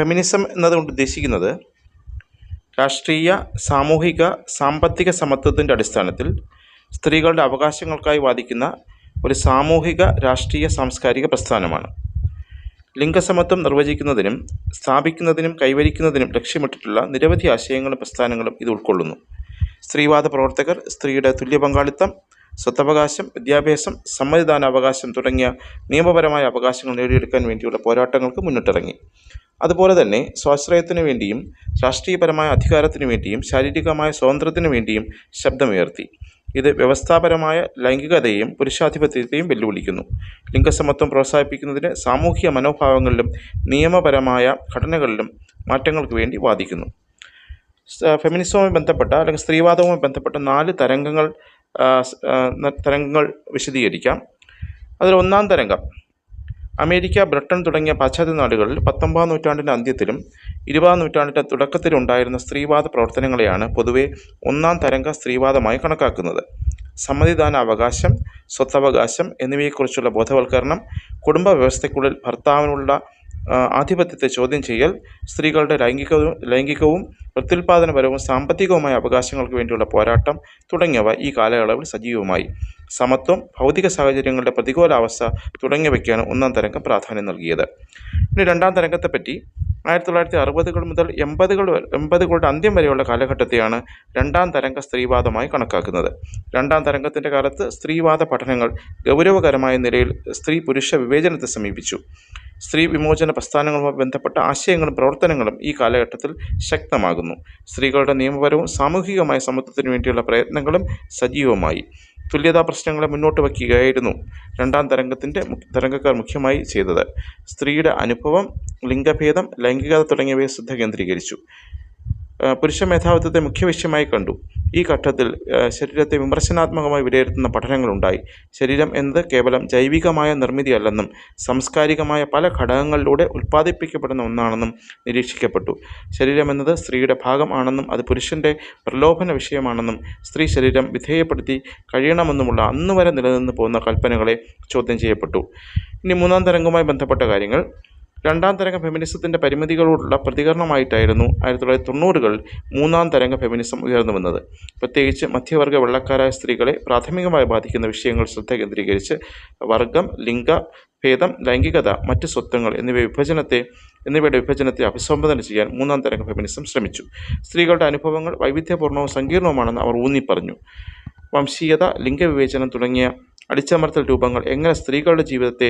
Feminism എന്നതുകൊണ്ട് ഉദ്ദേശിക്കുന്നത് രാഷ്ട്രീയ സാമൂഹിക സാമ്പത്തിക സമത്വത്തിന്റെ അടിസ്ഥാനത്തിൽ സ്ത്രീകളുടെ അവകാശങ്ങൾക്കായി വാദിക്കുന്ന ഒരു സാമൂഹിക രാഷ്ട്രീയ സാംസ്കാരിക പ്രസ്ഥാനമാണ്. ലിംഗസമത്വം നിർവചിക്കുന്നതിനും സ്ഥാപിക്കുന്നതിനും കൈവരിക്കുന്നതിനും ലക്ഷ്യമിട്ടിട്ടുള്ള നിരവധി ആശയങ്ങളും പ്രസ്ഥാനങ്ങളും ഇത് ഉൾക്കൊള്ളുന്നു. സ്ത്രീവാദ പ്രവർത്തകർ സ്ത്രീയുടെ തുല്യ പങ്കാളിത്തം സ്വത്തവകാശം വിദ്യാഭ്യാസം സമ്മതിദാനാവകാശം തുടങ്ങിയ നിയമപരമായ അവകാശങ്ങൾ നേടിയെടുക്കാൻ വേണ്ടിയുള്ള പോരാട്ടങ്ങൾക്ക് മുന്നിട്ടിറങ്ങി. അതുപോലെ തന്നെ സ്വാശ്രയത്തിനു വേണ്ടിയും രാഷ്ട്രീയപരമായ അധികാരത്തിനു വേണ്ടിയും ശാരീരികമായ സ്വാതന്ത്ര്യത്തിനു വേണ്ടിയും ശബ്ദമുയർത്തി. ഇത് വ്യവസ്ഥാപരമായ ലൈംഗികതയെയും പുരുഷാധിപത്യത്തെയും വെല്ലുവിളിക്കുന്നു. ലിംഗസമത്വം പ്രോത്സാഹിപ്പിക്കുന്നതിന് സാമൂഹിക മനോഭാവങ്ങളിലും നിയമപരമായ ഘടനകളിലും മാറ്റങ്ങൾക്ക് വേണ്ടി വാദിക്കുന്നു. ഫെമിനിസവുമായി ബന്ധപ്പെട്ട അല്ലെങ്കിൽ സ്ത്രീവാദവുമായി ബന്ധപ്പെട്ട നാല് തരംഗങ്ങൾ തരംഗങ്ങൾ വിശദീകരിക്കാം. അതിൽ ഒന്നാം തരംഗം അമേരിക്ക ബ്രിട്ടൻ തുടങ്ങിയ പാശ്ചാത്യ നാടുകളിൽ പത്തൊമ്പതാം നൂറ്റാണ്ടിന്റെ അന്ത്യത്തിലും ഇരുപതാം നൂറ്റാണ്ടിന്റെ തുടക്കത്തിലുണ്ടായിരുന്ന സ്ത്രീവാദ പ്രവർത്തനങ്ങളെയാണ് പൊതുവെ ഒന്നാം തരംഗ സ്ത്രീവാദമായി കണക്കാക്കുന്നത്. സമ്മതിദാന അവകാശം സ്വത്തവകാശം എന്നിവയെക്കുറിച്ചുള്ള ബോധവൽക്കരണം കുടുംബ വ്യവസ്ഥയ്ക്കുള്ളിൽ ഭർത്താവിനുള്ള ആധിപത്യത്തെ ചോദ്യം ചെയ്യൽ സ്ത്രീകളുടെ ലൈംഗികവും ലൈംഗികവും പ്രത്യുൽപാദനപരവും സാമ്പത്തികവുമായ അവകാശങ്ങൾക്ക് വേണ്ടിയുള്ള പോരാട്ടം തുടങ്ങിയവ ഈ കാലയളവിൽ സജീവമായി. സമത്വം ഭൗതിക സാഹചര്യങ്ങളുടെ പ്രതികൂലാവസ്ഥ തുടങ്ങിയവയ്ക്കാണ് ഒന്നാം തരംഗം പ്രാധാന്യം നൽകിയത്. ഇനി രണ്ടാം തരംഗത്തെപ്പറ്റി ആയിരത്തി തൊള്ളായിരത്തി അറുപതുകൾ മുതൽ എൺപതുകൾ എൺപതുകളുടെ അന്ത്യം വരെയുള്ള കാലഘട്ടത്തെയാണ് രണ്ടാം തരംഗ സ്ത്രീവാദമായി കണക്കാക്കുന്നത്. രണ്ടാം തരംഗത്തിന്റെ കാലത്ത് സ്ത്രീവാദ പഠനങ്ങൾ ഗൗരവകരമായ നിലയിൽ സ്ത്രീ പുരുഷ വിവേചനത്തെ സമീപിച്ചു. സ്ത്രീ വിമോചന പ്രസ്ഥാനങ്ങളുമായി ബന്ധപ്പെട്ട ആശയങ്ങളും പ്രവർത്തനങ്ങളും ഈ കാലഘട്ടത്തിൽ ശക്തമാകുന്നു. സ്ത്രീകളുടെ നിയമപരവും സാമൂഹികമായ സമത്വത്തിനു വേണ്ടിയുള്ള പ്രയത്നങ്ങളും സജീവമായി. തുല്യതാ പ്രശ്നങ്ങളെ മുന്നോട്ട് വയ്ക്കുകയായിരുന്നു രണ്ടാം തരംഗത്തിന്റെ തരംഗക്കാർ മുഖ്യമായി ചെയ്തത്. സ്ത്രീയുടെ അനുഭവം ലിംഗഭേദം ലൈംഗികത തുടങ്ങിയവയെ ശ്രദ്ധ കേന്ദ്രീകരിച്ചു. പുരുഷ മേധാവിത്വത്തെ മുഖ്യ വിഷയമായി കണ്ടു. ഈ ഘട്ടത്തിൽ ശരീരത്തെ വിമർശനാത്മകമായി വിലയിരുത്തുന്ന പഠനങ്ങളുണ്ടായി. ശരീരം എന്നത് കേവലം ജൈവികമായ നിർമ്മിതിയല്ലെന്നും സാംസ്കാരികമായ പല ഘടകങ്ങളിലൂടെ ഉൽപ്പാദിപ്പിക്കപ്പെടുന്ന ഒന്നാണെന്നും നിരീക്ഷിക്കപ്പെട്ടു. ശരീരം എന്നത് സ്ത്രീയുടെ ഭാഗം ആണെന്നും അത് പുരുഷന്റെ പ്രലോഭന വിഷയമാണെന്നും സ്ത്രീ ശരീരം വിധേയപ്പെടുത്തി കഴിയണമെന്നുമുള്ള അന്ന് വരെ നിലനിന്ന് പോകുന്ന കൽപ്പനകളെ ചോദ്യം ചെയ്യപ്പെട്ടു. ഇനി മൂന്നാം തരംഗവുമായി ബന്ധപ്പെട്ട കാര്യങ്ങൾ. രണ്ടാം തരംഗ ഫെമിനിസത്തിന്റെ പരിമിതികളോടുള്ള പ്രതികരണമായിട്ടായിരുന്നു ആയിരത്തി തൊള്ളായിരത്തി തൊണ്ണൂറുകളിൽ മൂന്നാം തരംഗ ഫെമിനിസം ഉയർന്നു വന്നത്. പ്രത്യേകിച്ച് മധ്യവർഗ വെള്ളക്കാരായ സ്ത്രീകളെ പ്രാഥമികമായി ബാധിക്കുന്ന വിഷയങ്ങൾ ശ്രദ്ധ കേന്ദ്രീകരിച്ച് വർഗം ലിംഗ ഭേദം ലൈംഗികത മറ്റ് സ്വത്വങ്ങൾ എന്നിവ വിഭജനത്തെ എന്നിവയുടെ വിഭജനത്തെ അഭിസംബോധന ചെയ്യാൻ മൂന്നാം തരംഗ ഫെമിനിസം ശ്രമിച്ചു. സ്ത്രീകളുടെ അനുഭവങ്ങൾ വൈവിധ്യപൂർണവും സങ്കീർണവുമാണെന്ന് അവർ ഊന്നിപ്പറഞ്ഞു. വംശീയത ലിംഗവിവേചനം തുടങ്ങിയ അടിച്ചമർത്തൽ രൂപങ്ങൾ എങ്ങനെ സ്ത്രീകളുടെ ജീവിതത്തെ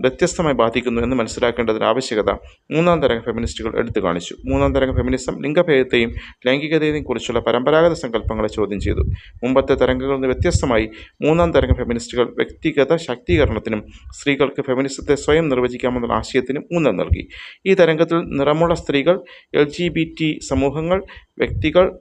വ്യത്യസ്തമായി ബാധിക്കുന്നു എന്ന് മനസ്സിലാക്കേണ്ടതിന്റെ ആവശ്യകത മൂന്നാം തരംഗ ഫെമിനിസ്റ്റുകൾ എടുത്തു കാണിച്ചു. മൂന്നാം തരംഗ ഫെമിനിസം ലിംഗഭേദത്തെയും ലൈംഗികതയെയും കുറിച്ചുള്ള പരമ്പരാഗത സങ്കല്പങ്ങളെ ചോദ്യം ചെയ്തു. മുമ്പത്തെ തരംഗങ്ങളിൽ നിന്ന് വ്യത്യസ്തമായി മൂന്നാം തരംഗ ഫെമിനിസ്റ്റുകൾ വ്യക്തിഗത ശാക്തീകരണത്തിനും സ്ത്രീകൾക്ക് ഫെമിനിസത്തെ സ്വയം നിർവചിക്കാമെന്നുള്ള ആശയത്തിനും ഊന്നൽ നൽകി. ഈ തരംഗത്തിൽ നിറമുള്ള സ്ത്രീകൾ എൽ ജി ബി ടി സമൂഹങ്ങൾ വ്യക്തികൾ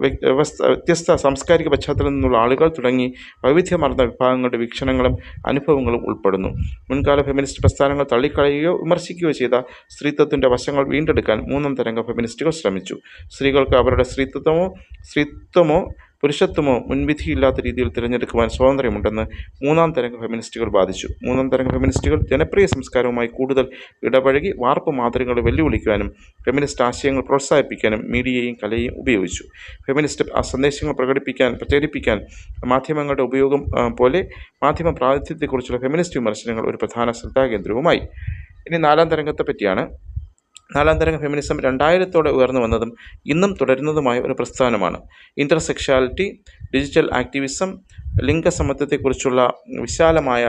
വ്യത്യസ്ത സാംസ്കാരിക പശ്ചാത്തലത്തിൽ നിന്നുള്ള ആളുകൾ തുടങ്ങി വൈവിധ്യമാർന്ന വിഭാഗങ്ങളുടെ വീക്ഷണങ്ങളും അനുഭവങ്ങളും ഉൾപ്പെടുന്നു. മുൻകാല ഫെമിനിസ്റ്റ് പ്രസ്ഥാനങ്ങൾ തള്ളിക്കളയുകയോ വിമർശിക്കുകയോ ചെയ്ത സ്ത്രീത്വത്തിന്റെ വശങ്ങൾ വീണ്ടെടുക്കാൻ മൂന്നാം തരംഗ ഫെമിനിസ്റ്റുകൾ ശ്രമിച്ചു. സ്ത്രീകൾക്ക് അവരുടെ സ്ത്രീത്വമോ സ്ത്രീത്വമോ പുരുഷത്വമോ മുൻവിധിയില്ലാത്ത രീതിയിൽ തിരഞ്ഞെടുക്കുവാൻ സ്വാതന്ത്ര്യമുണ്ടെന്ന് മൂന്നാം തരംഗ ഫെമിനിസ്റ്റുകൾ വാദിച്ചു. മൂന്നാം തരംഗ ഫെമിനിസ്റ്റുകൾ ജനപ്രിയ സംസ്കാരവുമായി കൂടുതൽ ഇടപഴകി വാർപ്പ് മാതൃകകളെ വെല്ലുവിളിക്കുവാനും ഫെമിനിസ്റ്റ് ആശയങ്ങൾ പ്രോത്സാഹിപ്പിക്കാനും മീഡിയയും കലയും ഉപയോഗിച്ചു. ഫെമിനിസ്റ്റ് സന്ദേശങ്ങൾ പ്രകടിപ്പിക്കാൻ പ്രചരിപ്പിക്കാൻ മാധ്യമങ്ങളുടെ ഉപയോഗം പോലെ മാധ്യമ പ്രാതിനിധ്യത്തെക്കുറിച്ചുള്ള ഫെമിനിസ്റ്റ് വിമർശനങ്ങൾ ഒരു പ്രധാന ശ്രദ്ധാകേന്ദ്രവുമായി. ഇനി നാലാം തരംഗത്തെ പറ്റിയാണ് നാലാം തരംഗ ഫെമിനിസം രണ്ടായിരത്തോടെ ഉയർന്നു വന്നതും ഇന്നും തുടരുന്നതുമായ ഒരു പ്രസ്ഥാനമാണ്. ഇന്റർസെക്ഷാലിറ്റി ഡിജിറ്റൽ ആക്ടിവിസം ലിംഗസമത്വത്തെക്കുറിച്ചുള്ള വിശാലമായ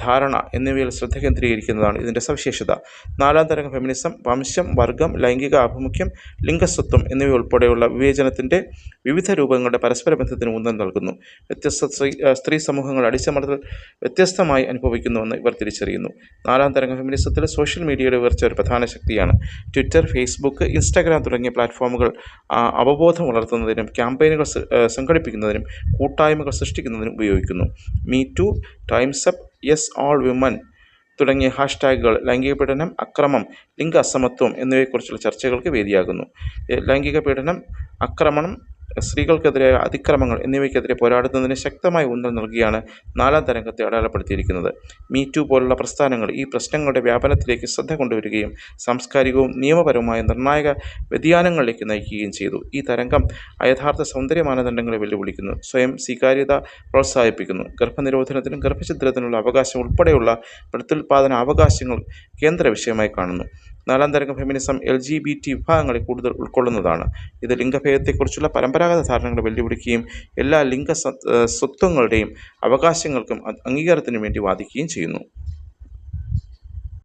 ധാരണ എന്നിവയിൽ ശ്രദ്ധ കേന്ദ്രീകരിക്കുന്നതാണ് ഇതിന്റെ സവിശേഷത. നാലാം തരംഗ ഫെമിനിസം വംശം വർഗം ലൈംഗിക ആഭിമുഖ്യം ലിംഗസ്വത്വം എന്നിവ ഉൾപ്പെടെയുള്ള വിവേചനത്തിന്റെ വിവിധ രൂപങ്ങളുടെ പരസ്പര ബന്ധത്തിന് ഊന്നൽ നൽകുന്നു. വ്യത്യസ്ത സ്ത്രീ സമൂഹങ്ങൾ അടിച്ചമർത്തൽ വ്യത്യസ്തമായി അനുഭവിക്കുന്നുവെന്ന് ഇവർ തിരിച്ചറിയുന്നു. നാലാം തരംഗ ഫെമിനിസത്തിൽ സോഷ്യൽ മീഡിയയുടെ ഉയർച്ച ഒരു പ്രധാന ശക്തിയാണ്. ട്വിറ്റർ ഫേസ്ബുക്ക് ഇൻസ്റ്റാഗ്രാം തുടങ്ങിയ പ്ലാറ്റ്ഫോമുകൾ അവബോധം വളർത്തുന്നതിനും ക്യാമ്പയിനുകൾ സംഘടിപ്പിക്കുന്നതിനും കൂട്ടായ്മകൾ സൃഷ്ടിക്കുന്നതിനും ഉപയോഗിക്കുന്നു. Me too times up yes all women തുടങ്ങിയ ഹാഷ്ടാഗുകൾ ലൈംഗിക പീഡനം അക്രമം ലിംഗ അസമത്വം എന്നിവയെക്കുറിച്ചുള്ള ചർച്ചകൾക്ക് വേദിയാകുന്നു. ലൈംഗിക പീഡനം ആക്രമണം സ്ത്രീകൾക്കെതിരായ അതിക്രമങ്ങൾ എന്നിവയ്ക്കെതിരെ പോരാടുന്നതിന് ശക്തമായ ഊന്നൽ നൽകിയാണ് നാലാം തരംഗത്തെ അടയാളപ്പെടുത്തിയിരിക്കുന്നത്. മീ ടു പോലുള്ള പ്രസ്ഥാനങ്ങൾ ഈ പ്രശ്നങ്ങളുടെ വ്യാപനത്തിലേക്ക് ശ്രദ്ധ കൊണ്ടുവരികയും സാംസ്കാരികവും നിയമപരവുമായ നിർണായക വ്യതിയാനങ്ങളിലേക്ക് നയിക്കുകയും ചെയ്തു. ഈ തരംഗം അയഥാർത്ഥ സൗന്ദര്യ മാനദണ്ഡങ്ങളെ വെല്ലുവിളിക്കുന്നു. സ്വയം സ്വീകാര്യത പ്രോത്സാഹിപ്പിക്കുന്നു. ഗർഭനിരോധനത്തിനും ഗർഭഛിദ്രത്തിനുള്ള അവകാശം ഉൾപ്പെടെയുള്ള പ്രത്യുൽപാദന അവകാശങ്ങൾ കേന്ദ്ര വിഷയമായി കാണുന്നു. നാലാം തരംഗം feminism L G B T വിഭാഗങ്ങളെ കൂടുതൽ ഉൾക്കൊള്ളുന്നതാണ്. ഇത് ലിംഗഭേദത്തെക്കുറിച്ചുള്ള പരമ്പരാഗത ധാരണകളെ വെല്ലുവിളിക്കുകയും എല്ലാ ലിംഗ സ്വത്വങ്ങളുടെയും അവകാശങ്ങൾക്കും അംഗീകാരത്തിനും വേണ്ടി വാദിക്കുകയും ചെയ്യുന്നു.